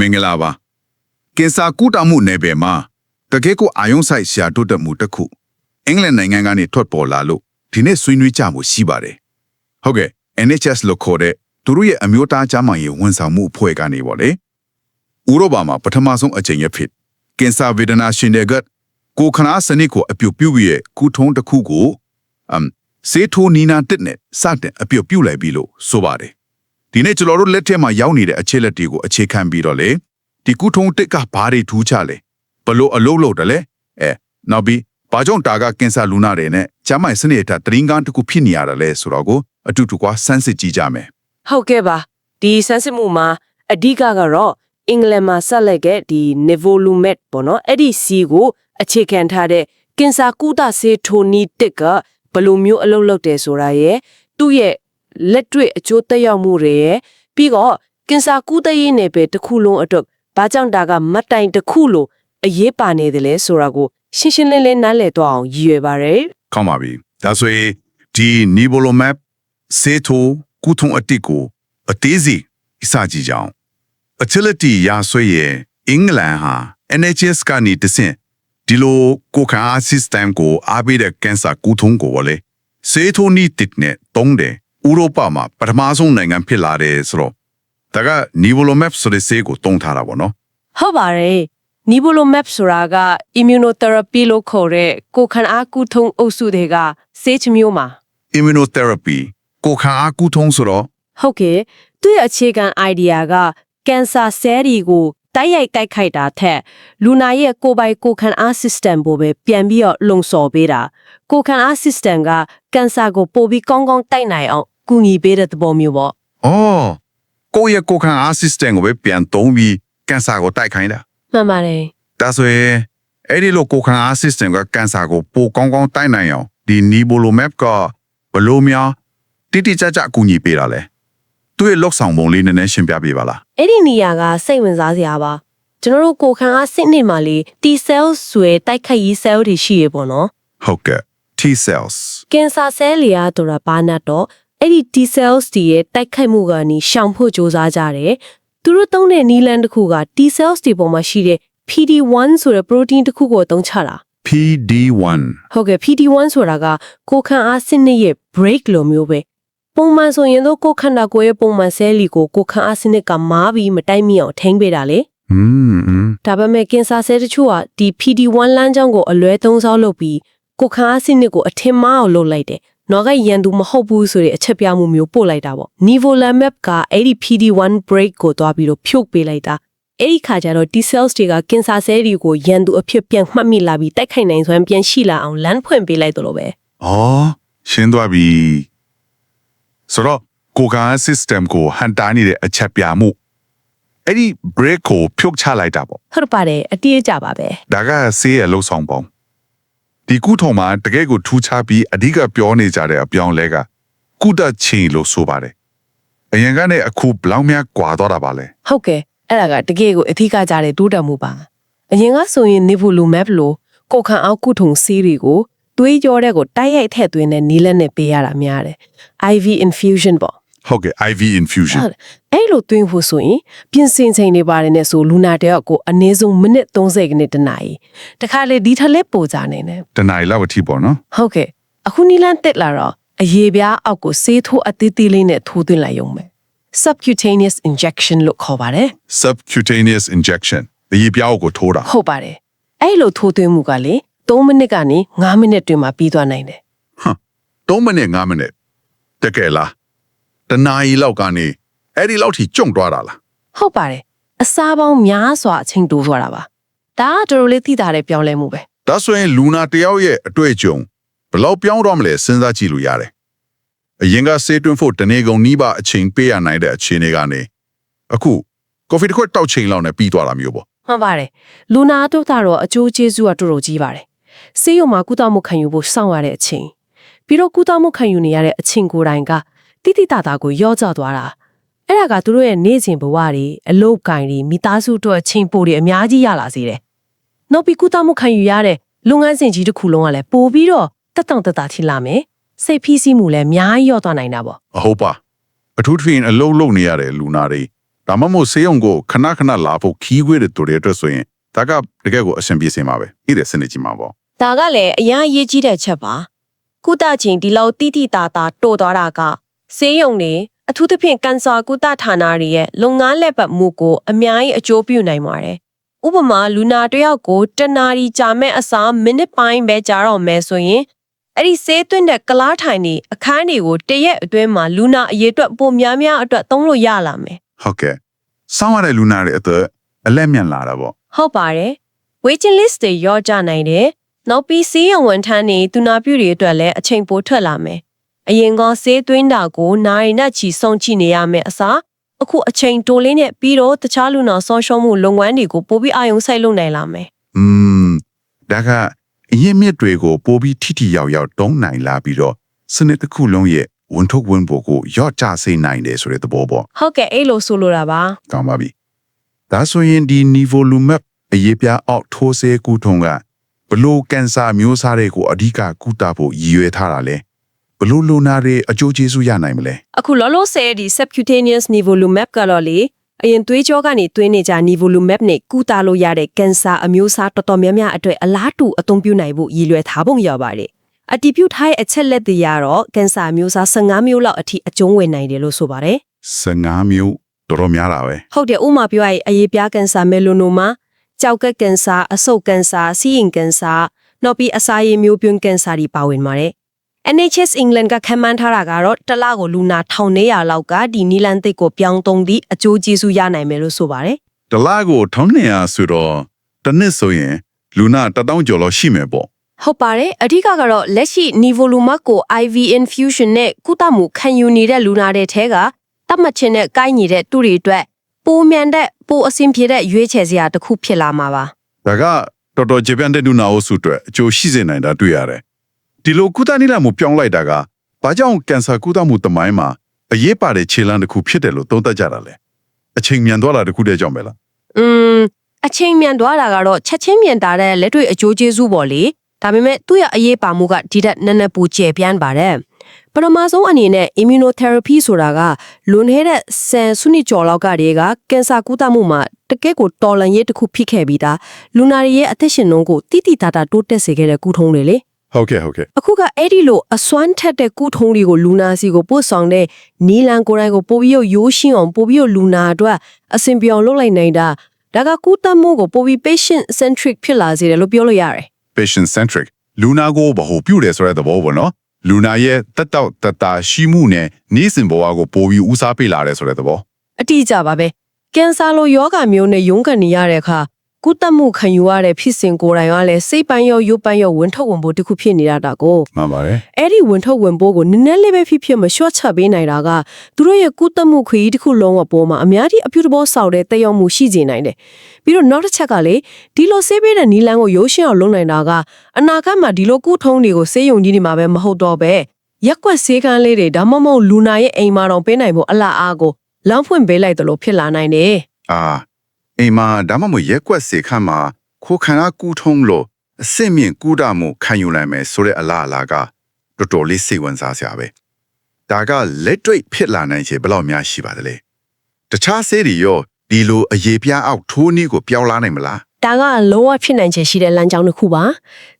မင်္ဂလာပါကင်ဆာကုတမှုနယ်ပယ်မှာတကယ့်ကိုအာယုံဆိုင်ရှာတိုးတက်မှုတစ်ခုအင်္ဂလန်နိုင်ငံကနေထွက်ပေါ်လာလို့ဒီနေ့ဆွေးနွေးကြမှုရှိပါတယ်ဟုတ်ကဲ့ NHS လို့ခေါ်တဲ့သူတို့ရဲ့အမျိုးသားကျန်းမာရေးဝန်ဆောင်မှုအဖွဲ့ကနေပေါ့လေဥရောပမှာပထမဆုံးအကြိမ်ရဖြစ်ကင်ဆာဝေဒနာရှင်တွေကကိုယ်ခနာစနစ်ကိုအပြုတ်ပြုတ်ရဲ့ကုထုံးတစ်ခုကိုအမ်စေထိုနီနာတစ်နဲ့စတင်အပြုတ်ပြုတ်လိုက်ပြီလို့ဆိုပါတယ် ဒီနေ့ကျွန်တော်တို့လက်ထက်မှာရောက်နေတဲ့အခြေလက်တွေကိုအခြေခံပြီးတော့လေဒီကုထုံးတစ်ကဘာတွေထူးခြားလဲဘလို့အလုပ်လုပ်တယ်လဲအဲနောက်ပြီးဘာကြောင့်တာကကင်ဆာလူနာတွေနဲ့ကျန်းမာရေးစနစ်အထက်တရင်ကန်းတစ်ခုဖြစ်နေရတာလဲဆိုတော့ကိုအတူတူကွာစမ်းစစ်ကြည့်ကြမယ်ဟုတ်ကဲ့ပါဒီဆန်းစစ်မှုမှာအဓိကကတော့အင်္ဂလန်မှာဆက်လက်ကဒီ Nivolumab ပေါ့နော်အဲ့ဒီစီကိုအခြေခံထားတဲ့ကင်ဆာကုသဆေးထိုနီတစ်ကဘယ်လိုမျိုးအလုပ်လုပ်တယ်ဆိုတာရယ်သူ့ရဲ့ လက်တွေ့အကျိုးသက်ရောက်မှုတွေရယ်ပြီးတော့ကင်ဆာကုသရေးနယ်ပယ်တစ်ခုလုံးအတွက်ဘာကြောင့်ဒါကမတ်တိုင်တစ်ခုလိုအရေးပါနေတယ်လဲဆိုတာကိုရှင်းရှင်းလင်းလင်းနားလည်တော့အောင်ရည်ရွယ်ပါတယ်ကောင်းပါပြီဒါဆိုရင်ဒီ Nivolumab စေထိုကုထုံးအတစ်ကိုအသေးစိတ်အစကြည့်ကြအောင် agility ရာဆွေရဲ့အင်္ဂလန်ဟာ NHS ကနေတဆင့်ဒီလိုကိုယ်ခံအား system ကိုအားပေးတဲ့ cancer ကုထုံးကိုလေစေထိုနီတစ်နဲ့တုံးတယ် ဥရောပမှာပထမဆုံးနိုင်ငံဖြစ်လာတယ်ဆိုတော့ဒါက Nivolumab ဆိုတဲ့ဆေးကိုတုံးထားတာပေါ့နော်ဟုတ်ပါတယ်နီဘိုလိုမက်ဆိုတာက immunotherapy လို့ခေါ်တဲ့ကိုယ်ခံအားကုထုံးအုပ်စုတွေကဆေးချမျိုးမှာ immunotherapy ကိုယ်ခံအားကုထုံးဆိုတော့ဟုတ်ကဲ့သူ့ရဲ့အခြေခံ idea ကကင်ဆာဆဲတွေကိုတိုက်ရိုက်တိုက်ခိုက်တာထက်လူနာရဲ့ကိုယ်ပိုင်ကိုယ်ခံအား system ကိုပဲပြန်ပြီးတော့လုံဆော်ပေးတာကိုယ်ခံအား system ကကင်ဆာကိုပိုပြီးကောင်းကောင်းတိုက်နိုင်အောင် ကူညီပေးတဲ့သဘောမျိုးပေါ့အော်ကိုယ့်ရဲ့ကိုယ်ခံအား system ကိုပဲပြန်သုံးပြီးကင်ဆာကိုတိုက်ခိုင်းတာမှန်ပါတယ်ဒါဆိုရင်အဲ့ဒီလိုကိုယ်ခံအား system ကကင်ဆာကိုပိုကောင်းကောင်းတိုက်နိုင်အောင်ဒီ Nivolumab ကဘယ်လို့များတိတိကျကျအကူအညီပေးတာလဲသူ့ရဲ့လောက်ဆောင်ပုံလေးနည်းနည်းရှင်းပြပေးပါလားအဲ့ဒီနေရာကစိတ်ဝင်စားစရာပါကျွန်တော်တို့ကိုယ်ခံအားစစ်နေမှာလေ T cell ဆွဲတိုက်ခိုက်ရေး cell တွေရှိရပေါ့နော်ဟုတ်ကဲ့ T cells ကင်ဆာဆဲလီယာတို့တာဘာနတ်တော့ အဲ့ဒီ T cells တွေရဲ့တိုက်ခိုက်မှုကနေရှောင်ဖို့ကြိုးစားကြတယ်။သူတို့သုံးတဲ့နီလန်တစ်ခုက T cells တွေပေါ်မှာရှိတဲ့ PD1 ဆိုတဲ့ protein တစ်ခုကိုသုံးချတာ PD1 ဟုတ်ကဲ့ PD1 ဆိုတာကကိုခန္ဓာအဆစ်နှစ်ရဲ့ break လိုမျိုးပဲပုံမှန်ဆိုရင်တော့ကိုခန္ဓာကိုယ်ရဲ့ပုံမှန်ဆဲလီကိုကိုခန္ဓာအဆစ်နှစ်ကမားပြီးမတိုက်မိအောင်ထိန်းပေးတာလေอืมဒါပေမဲ့ကင်ဆာဆဲတချို့ကဒီ PD1 လမ်းကြောင်းကိုအလွဲသုံးစားလုပ်ပြီးကိုခန္ဓာအဆစ်နှစ်ကိုအထင်မှားအောင်လုပ်လိုက်တယ် နော်ကရန်သူမဟုတ်ဘူးဆိုတဲ့အချက်ပြမှုမျိုးပို့လိုက်တာပေါ့။ Nivolumab ကအဲ့ဒီ PD1 break ကိုတွားပြီးတော့ဖြုတ်ပေးလိုက်တာ။အဲ့ဒီခါကျတော့ T cells တွေကကင်ဆာဆဲတွေကိုရန်သူအဖြစ်ပြန်မှတ်မိလာပြီးတိုက်ခိုက်နိုင်စွမ်းပြန်ရှိလာအောင်လမ်းဖွင့်ပေးလိုက်တယ်လို့ပဲအော်ရှင်းသွားပြီဆိုတော့ကိုယ်ခံအား system ကိုဟန်တာနေတဲ့အချက်ပြမှုအဲ့ဒီ break ကိုဖြုတ်ချလိုက်တာပေါ့။ဟုတ်ပါတယ်အတိအကျပါပဲဒါကဆေးရဲ့လှုပ်ဆောင်ပုံ ဒီကုထုံမှာတကယ့်ကိုထူးခြားပြီးအဓိကပြောနေကြတဲ့အပြောင်းလဲကကုတချင်းလို့ဆိုပါတယ်အရင်ကနဲ့အခုဘယ်လောက်များကွာတော့တာပါလဲ။ဟုတ်ကဲ့အဲ့ဒါကတကယ်ကိုအထီးကကြတဲ့တိုးတက်မှုပါ။အရင်ကဆိုရင် Nivolumab လို့ကိုယ်ခံအားကုထုံဆေးတွေကိုသွေးကြောတဲ့ကိုတိုက်ရိုက်ထည့်သွင်းတဲ့နီးလက်နဲ့ပေးရတာများတယ်။ IV infusion ပေါ့ ဟုတ်ကဲ့ IV infusion ဟုတ်တယ်အဲ့လိုသွင်းဖို့ဆိုရင်ပြင်ဆင်ချိန်တွေပါတယ်နဲ့ဆိုလူနာတယောက်ကိုအနည်းဆုံးမိနစ်30ခနစ်တနာရီတခါလေဒီထက်လက်ပိုကြနေတယ်တနိုင်လောက်အထိပေါ့နော်ဟုတ်ကဲ့အခုနီလန်တက်လာတော့အရေးပြားအောက်ကိုဆေးထိုးအသေးသေးလေးနဲ့ထိုးသွင်းလိုက်ရုံပဲ subcutaneous injection လို့ခေါ်ပါတယ် subcutaneous injection အရေးပြောက်ကိုထိုးတာဟုတ်ပါတယ်အဲ့လိုထိုးသွင်းမှုကလေ3မိနစ်ကနေ5မိနစ်တွင်မှပြီးသွားနိုင်တယ်3မိနစ်5မိနစ်တကယ်လား တနာရီလောက်ကနေအဲ့ဒီလောက်ထိကြုံသွားတာလားဟုတ်ပါတယ်အစားပေါင်းများစွာအချိန်တိုးသွားတာပါဒါကတော်တော်လေးသိတာတဲ့ပြောင်းလဲမှုပဲဒါဆိုရင်လူနာတစ်ယောက်ရဲ့အတွေ့အကြုံဘယ်လောက်ပြောင်းတော့မလဲစဉ်းစားကြည့်လို့ရတယ်အရင်ကစေးတွင်းဖို့တနေကုန်နီးပါအချိန်ပေးရနိုင်တဲ့အခြေအနေကနေအခုကော်ဖီတစ်ခွက်တောက်ချိန်လောက်နဲ့ပြီးသွားတာမျိုးပေါ့မှန်ပါတယ်လူနာတို့ကတော့အကျိုးကျေးဇူးကတော်တော်ကြီးပါတယ်ဆေးရုံမှာကုသမှုခံယူဖို့စောင့်ရတဲ့အချိန်ပြီးတော့ကုသမှုခံယူနေရတဲ့အချိန်ကိုယ်တိုင်က တိတိတတာကိုရောကျသွားတာအဲ့ဒါကသူတို့ရဲ့နေ့စဉ်ဘဝတွေအလုပ်ကိုင်တွေမိသားစုတို့အချိန်ပိုတွေအများကြီးရလာစေတယ်နောက်ပြီးကုသမှုခံယူရတဲ့လုပ်ငန်းစဉ်ကြီးတစ်ခုလုံးကလည်းပိုပြီးတော့တက်တောင့်တက်တာထိလာမယ်စိတ်ဖိစီးမှုလည်းအများကြီးရော့သွားနိုင်တာပေါ့အဟုတ်ပါအထူးသဖြင့်အလုံးလုံးနေရတဲ့လူနာတွေဒါမှမဟုတ်ဆေးရုံကိုခဏခဏလာဖို့ခီးခွေးတွေတူတဲ့အတွက်ဆိုရင်ဒါကတကယ်ကိုအဆင်ပြေစင်ပါပဲဤတဲ့စနစ်ကြီးမှာပေါ့ဒါကလည်းအရင်အရေးကြီးတဲ့ချက်ပါကုသချင်းဒီလောက်တိတိတာတာတိုးသွားတာက ဆေးရုံနေအထူးသဖြင့်ကန်ဆာကုသဌာနတွေရဲ့လုပ်ငန်းလက်ပတ်မှုကိုအများကြီးအကျိုးပြုနိုင်ပါတယ်ဥပမာလူနာတစ်ယောက်ကိုတနာရီကြာမဲ့အစားမိနစ်ပိုင်းပဲကြာတော့မယ်ဆိုရင်အဲ့ဒီဆေးသွင်းတဲ့ကလားထိုင်နေအခန်းတွေကိုတရက်အတွင်းမှာလူနာအရေးအတွက်ပုံများများအတွက်သုံးလို့ရလာမယ်ဟုတ်ကဲ့စောင်းရတဲ့လူနာတွေအတွက်အလက်မြန်လာတာပေါ့ဟုတ်ပါတယ် waiting list တွေရောကြနိုင်တယ်နောက်ပြီးဆေးရုံဝန်ထမ်းတွေသူနာပြုတွေအတွက်လည်းအချိန်ပိုထွက်လာမယ် အရင်ကဆေးသွင်းတာကိုနိုင်ရီနဲ့ချီစောင့်ကြည့်နေရမယ်အစားအခုအချိန်တိုလေးနဲ့ပြီးတော့တခြားလူနာဆောရှောမှုလုပ်ငန်းတွေကိုပိုပြီးအာရုံစိုက်လုပ်နိုင်လာမယ်อืมဒါကအရင်မြစ်တွေကိုပိုပြီးထိထိရောက်ရောက်တုံးနိုင်လာပြီးတော့စနစ်တစ်ခုလုံးရဲ့ဝန်ထုတ်ဝန်ပို့ကိုရော့ချစေနိုင်တယ်ဆိုတဲ့သဘောပေါ့ဟုတ်ကဲ့အဲ့လိုဆိုလိုတာပါကောင်းပါပြီဒါဆိုရင်ဒီ nivolumab အရေးပြအောက်ထိုးဆေးကူထုံကဘလို့ကင်ဆာမျိုးစားတွေကိုအဓိကကုသဖို့ရည်ရွယ်ထားတာလဲ ဘလို့လူနာတွေအကျိုးကျေးဇူးရနိုင်မလဲအခုလောလောဆယ်ဒီ subcutaneous nivolumab ကတော့လေအရင်သွေးကြောကနေသွင်းနေကြ nivolumab နဲ့ကုသလို့ရတဲ့ကင်ဆာအမျိုးအစားတော်တော်များများအတွက်အလားတူအသုံးပြုနိုင်ဖို့ရည်ရွယ်ထားပုံရပါတယ်။အတည်ပြုထားတဲ့အချက်လက်တွေကတော့ကင်ဆာအမျိုးအစား15မျိုးလောက်အထိအကျုံးဝင်နိုင်တယ်လို့ဆိုပါတယ်15မျိုးတော်တော်များတာပဲ။ဟုတ်တယ်ဥပမာပြောရရင်အရေးပြားကင်ဆာမယ်လိုနိုမာကြောက်ကက်ကင်ဆာအဆုတ်ကင်ဆာစီးရင်ကင်ဆာနောက်ပြီးအစာရည်မျိုးပြွန်းကင်ဆာတွေပါဝင်ပါတယ်။ NHS England ကခန့်မှန်းထားတာကတော့တစ်လကိုလူနာ1400လောက်ကဒီနီလန်သစ်ကိုပြောင်းသုံးသည့်အကျိုးကျေးဇူးရနိုင်မယ်လို့ဆိုပါတယ်တလားကို1200ဆိုတော့တစ်နှစ်ဆိုရင်လူနာ1000ကျော်လောက်ရှိမယ်ပေါ့။ဟုတ်ပါတယ်အဓိကကတော့လက်ရှိ Nivolumab ကို IV infusion နဲ့ကုသမှုခံယူနေတဲ့လူနာတွေထဲကတတ်မှတ်ခြင်းနဲ့ကိုက်ညီတဲ့သူတွေအတွက်ပိုမြန်တဲ့ပိုအဆင်ပြေတဲ့ရွေးချယ်စရာတစ်ခုဖြစ်လာမှာပါဒါကတော်တော်ကျေပြန့်တဲ့လူနာအုပ်စုအတွက်အကျိုးရှိစေနိုင်တာတွေ့ရတယ် ဒီလိုကုသနည်းလမ်းမှုပြောင်းလိုက်တာကဘာကြောင့်ကင်ဆာကုသမှုတမိုင်းမှာအရေးပါတဲ့ခြေလှမ်းတစ်ခုဖြစ်တယ်လို့သုံးသပ်ကြတာလဲအချိန်မြန်သွားတာတစ်ခုတည်းကြောင့်ပဲလား။อืมအချိန်မြန်သွားတာကတော့ချက်ချင်းမြန်တာတဲ့လက်တွေ့အကျိုးကျေးဇူးပေါ့လေ။ဒါပေမဲ့သူ့ရဲ့အရေးပါမှုကဒီတက်နည်းနည်းပူကျယ်ပြန့်ပါတယ်။ပထမဆုံးအနေနဲ့ immunotherapy ဆိုတာကလွန်နေတဲ့ဆန်စုနှစ်ကျော်လောက်ကတည်းကကင်ဆာကုသမှုမှာတကယ့်ကိုတော်လန်ရေးတစ်ခုဖြစ်ခဲ့ပြီးသားလူနာတွေရဲ့အသက်ရှင်နှုန်းကိုတိတိတတာတိုးတက်စေခဲ့တဲ့ကုထုံးတွေလေ ဟုတ်ကဲ့ဟုတ်ကဲ့အခုကအဲ့ဒီလိုအစွမ်းထက်တဲ့ကုထုံးတွေကိုလူနာစီကိုပို့ဆောင်တဲ့နီလန်ကိုယ်တိုင်ကိုပို့ပြီးရိုးရှင်းအောင်ပို့ပြီးလူနာအတွက်အဆင်ပြေအောင်လုပ်လိုက်နိုင်တာဒါကကုသမှုကိုပို့ပြီး patient centric ဖြစ်လာစေတယ်လို့ပြောလို့ရတယ် patient centric လူနာကိုဗဟိုပြုတယ်ဆိုတဲ့သဘောပေါ့နော်လူနာရဲ့တက်တောက်တတာရှိမှုနဲ့နေ့စဉ်ဘဝကိုပိုပြီးဦးစားပေးလာတယ်ဆိုတဲ့သဘောအတိအကျပါပဲကင်ဆာလိုယောဂါမျိုးနဲ့ရုန်းကန်နေရတဲ့အခါ ကုသမှုခံယူရတဲ့ဖြစ်စဉ်ကိုယ်တိုင်ကလည်းစိတ်ပိုင်းရောရုပ်ပိုင်းရောဝင်ထုတ်ဝင်ဖို့တစ်ခုဖြစ်နေတာတာကိုမှန်ပါတယ်အဲ့ဒီဝင်ထုတ်ဝင်ပိုးကိုနည်းနည်းလေးပဲဖြစ်ဖြစ်မလျှော့ချပေးနိုင်တာကသူတို့ရဲ့ကုသမှုခရီးတစ်ခုလုံးအပေါ်မှာအများကြီးအပြုသဘောဆောက်တဲ့တက်ရောက်မှုရှိစေနိုင်တယ်။ပြီးတော့နောက်တစ်ချက်ကလေဒီလိုဆေးပေးတဲ့နီလန်ကိုရိုးရှင်းအောင်လုပ်နိုင်တာကအနာဂတ်မှာဒီလိုကုထုံးတွေကိုဆေးရုံကြီးတွေမှာပဲမဟုတ်တော့ပဲရက်ကွက်ဆေးကန်းလေးတွေဒါမှမဟုတ်လူနာရဲ့အိမ်မှာတော့ပေးနိုင်ဖို့အလားအားကိုလမ်းဖွင့်ပေးလိုက်တယ်လို့ဖြစ်လာနိုင်တယ်အာ အိမ်မှာဒါမှမဟုတ်ရက်ကွက်စေခန့်မှာခိုးခန္ဓာကူးထုံးလို့အစ်စ်မြင့်ကူးတာမှုခံယူနိုင်မယ်ဆိုတဲ့အလားအလာကတော်တော်လေးစိတ်ဝင်စားစရာပဲဒါကလက်တွေ့ဖြစ်လာနိုင်ချေဘယ်လောက်များရှိပါသလဲတခြားဆေးတွေရောဒီလိုအရေးပြားအောက်ထိုးနည်းကိုပြောင်းလာနိုင်မလား ဒါကလုံးဝဖြစ်နိုင်ချေရှိတဲ့လမ်းကြောင်းတစ်ခုပါ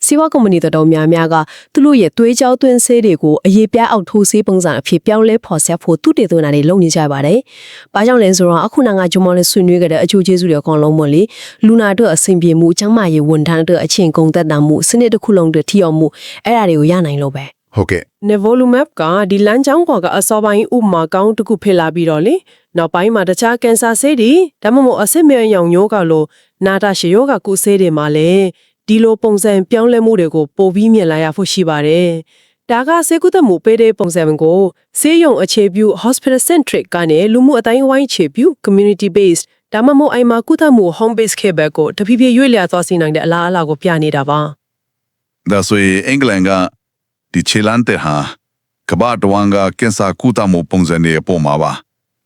စီးပွားကုမ္ပဏီတော်တော်များများကသူတို့ရဲ့သွေးကြောသွင်းဆေးတွေကိုအရေးပြားအောက်ထိုးဆေးပုံစံအဖြစ်ပြောင်းလဲဖော်ဆက်ဖို့သူတည်သွင်းတာတွေလုပ်နေကြပါတယ်။ဘာကြောင့်လဲဆိုတော့အခုနကဂျုံမော်လေးဆွေးနွေးကြတဲ့အကျိုးကျေးဇူးတွေအကောင်လုံးမလို့လူနာတို့အဆင်ပြေမှုအကျန်းမာရေးဝန်ထမ်းတို့အချင်းကုန်သက်တာမှုစနစ်တစ်ခုလုံးတွေထီအောင်မှုအဲ့ဒါတွေကိုရနိုင်လို့ပဲဟုတ်ကဲ့ Nevolumab ကဒီလမ်းကြောင်းပေါ်ကအစောပိုင်းဥပမာကောင်းတစ်ခုဖြစ်လာပြီးတော့လေနောက်ပိုင်းမှာတခြားကင်ဆာဆေးတွေဒါမှမဟုတ်အဆစ်မြေရောင်ယောဂလို နာတာရှည်ယောဂကုဆေးတွေမှာလည်းဒီလိုပုံစံပြောင်းလဲမှုတွေကိုပိုပြီးမြင်လာရဖို့ရှိပါတယ်။ဒါကဆေးကုသမှုပေးတဲ့ပုံစံကိုဆေးရုံအခြေပြု hospital centric ကနေလူမှုအတိုင်းအဝိုင်းအခြေပြု community based ဒါမှမဟုတ်အိမ်မှာကုသမှု home based care ဘက်ကိုတဖြည်းဖြည်းရွေ့လျားသွားစေနိုင်တဲ့အလားအလာကိုပြနေတာပါ။ဒါဆိုရင်အင်္ဂလန်ကဒီချီလန်တဲ့ဟာကမ္ဘာတဝန်ကကင်ဆာကုသမှုပုံစံတွေအပေါ်မှာပါ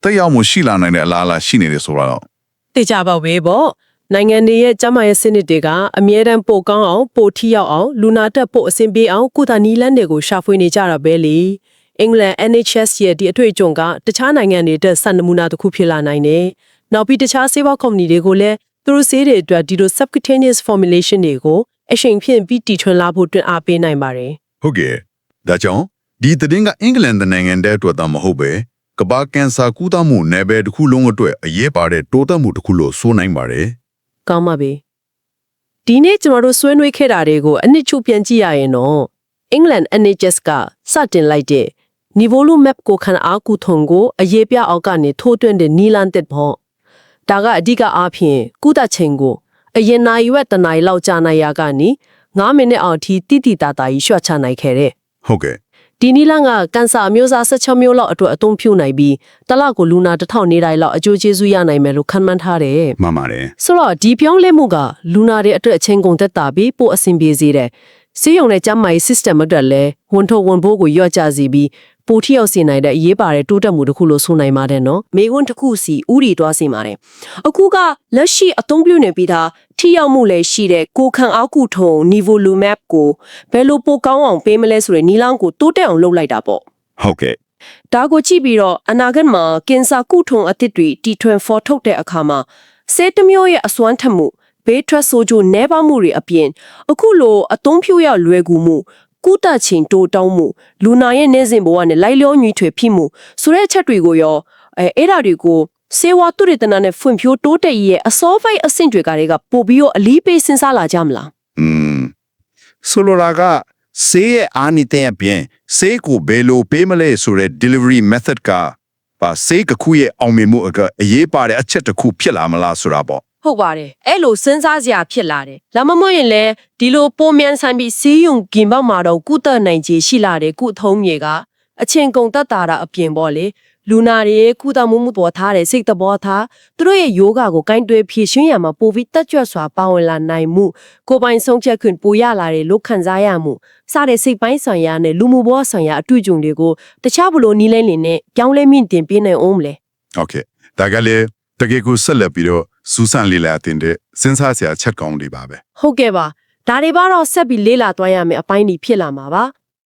တက်ရောက်မှုရှိလာနိုင်တဲ့အလားအလာရှိနေတယ်ဆိုတော့သိကြပါဝေးပေါ့ နိုင်ငံတွေရဲ့ကျန်းမာရေးစနစ်တွေကအမြဲတမ်းပိုကောင်းအောင်ပိုထိရောက်အောင်လူနာတက်ပိုအဆင်ပြေအောင်ကုသနည်းလမ်းတွေကိုရှာဖွေနေကြတာပဲလေအင်္ဂလန် NHS ရဲ့ဒီအထွေအကြုံကတခြားနိုင်ငံတွေတက်ဆန်နမူနာတစ်ခုဖြစ်လာနိုင်တယ်နောက်ပြီးတခြားဆေးဝါးကုမ္ပဏီတွေကိုလည်းသူတို့ဆေးတွေအတွက်ဒီလို subcutaneous formulation တွေကိုအချိန်ဖြင့်ပြီးတီထွင်လာဖို့တွင်အားပေးနိုင်ပါတယ်ဟုတ်ကဲ့ဒါကြောင့်ဒီသတင်းကအင်္ဂလန်နိုင်ငံတဲ့အတွက်သာမဟုတ်ပဲကမ္ဘာကင်ဆာကုသမှုနယ်ပယ်တစ်ခုလုံးအတွက်အရေးပါတဲ့တိုးတက်မှုတစ်ခုလို့ဆိုနိုင်ပါတယ်။ ကောင်းပါပြီ။ဒီနေ့ကျွန်တော်တို့ဆွေးနွေးခဲ့တာတွေကိုအနှစ်ချုပ်ပြန်ကြည့်ရရင်တော့ England NHS ကစတင်လိုက်တဲ့ Nivolumab ကိုခံအားကူထုံကိုအရေးပြအောက်ကနေထိုးတွင်းတဲ့နီလန်တက်ဖို့ဒါကအဓိကအားဖြင့်ကုသချိန်ကိုအရင်နိုင်ရွက်တနိုင်လောက်ကြာနိုင်ရာကနေ9မိနစ်အောင်အထိတိတိတတာကြီးရွှတ်ချနိုင်ခဲ့တဲ့ဟုတ်ကဲ့ ဒီနီလန်ကကန်ဆာအမျိုးအစား16မျိုးလောက်အတွက်အသုံးပြုနိုင်ပြီးတစ်လကိုလူနာတစ်ထောင်နေတိုင်းလောက်အကျိုးကျေးဇူးရနိုင်မယ်လို့ခန့်မှန်းထားတယ်မှန်ပါတယ်ဆိုတော့ဒီပြောင်းလဲမှုကလူနာတွေအတွက်အချင်းကုန်သက်တာပြီးပိုအဆင်ပြေစေတယ်စီးရုံနဲ့ကျန်းမာရေး system အတွက်လည်းဝန်ထုတ်ဝန်ပိုးကိုရော့ကျစေပြီး ပိုထိရောက်စေနိုင်တဲ့အရေးပါတဲ့တိုးတက်မှုတစ်ခုလို့ဆိုနိုင်ပါတယ်နော်မေခွန်းတစ်ခုစီဥတီတွားစေပါတယ်အခုကလက်ရှိအသုံးပြုနေပြီးသားထိရောက်မှုလည်းရှိတဲ့ကိုခံအောက်ကူထုံ nivolumab ကိုဘယ်လိုပိုကောင်းအောင်ပေးမလဲဆိုတဲ့နီလောင်းကိုတိုးတက်အောင်လုပ်လိုက်တာပေါ့ဟုတ်ကဲ့ဒါကိုကြည့်ပြီးတော့အနာဂတ်မှာကင်ဆာကုထုံအသစ်တွေတီထွင်ဖော်ထုတ်တဲ့အခါမှာဆေးတစ်မျိုးရဲ့အစွမ်းထက်မှုဘေးထွက်ဆိုးကျိုးနဲပါမှုတွေအပြင်အခုလိုအသုံးပြုရလွယ်ကူမှု ကုသချိန်တိုးတောင်းမှုလူနာရဲ့နေစဉ်ဘဝနဲ့လိုက်လျောညီထွေဖြစ်မှုဆိုတဲ့အချက်တွေကိုရောအဲအဲ့ဒါတွေကိုစေဝါတုရတနာနဲ့ဖွံ့ဖြိုးတိုးတက်ရေးရဲ့အစောပိုင်းအဆင့်တွေကတွေကပို့ပြီးတော့အလီးပေးစဉ်းစားလာကြမလားอืมဆိုလိုတာကဆေးရဲ့အားနည်းတဲ့အပြင်ဆေးကိုဘယ်လိုပေးမလဲဆိုတဲ့ delivery method ကပါဆေးကခုရဲ့အောင်မြင်မှုအကအရေးပါတဲ့အချက်တစ်ခုဖြစ်လာမလားဆိုတာပေါ့ ဟုတ်ပါတယ်အဲ့လိုစဉ်းစားစရာဖြစ်လာတယ်လာမမွင့်ရင်လည်းဒီလိုပုံမြန်ဆိုင်ပြီးစီးယုံကင်ပေါက်မှာတော့ကုသနိုင်ခြေရှိလာတယ်ကုထုံးမြေကအချင်းကုံတတ်တာတာအပြင်ပေါ့လေလူနာတွေကုသမှုမှုပေါ်ထားတဲ့စိတ်တဘောထားသူတို့ရဲ့ယောဂကိုကင်တွယ်ဖြည့်ရှင်းရမှာပိုပြီးတက်ကြွစွာပါဝင်လာနိုင်မှုကိုပိုင်ဆုံးချက်ခွင့်ပိုရလာတယ်လို့ခံစားရမှုစတဲ့စိတ်ပိုင်းဆိုင်ရာနဲ့လူမှုဘဝဆိုင်ရာအတွေ့အကြုံတွေကိုတခြားဘလို့နီးလဲနေနဲ့ကြောင်းလဲမြင့်တင်ပေးနိုင်အောင်မလဲဟုတ်ကဲ့ဒါကလည်း တကယ်ကိုဆက်လက်ပြီးတော့စူးစမ်းလေ့လာတင်တဲ့စဉ်းစားစရာချက်ကောင်းတွေပါပဲဟုတ်ကဲ့ပါဒါတွေကတော့ဆက်ပြီးလေ့လာသွားရမယ်အပိုင်းဒီဖြစ်လာမှာပါ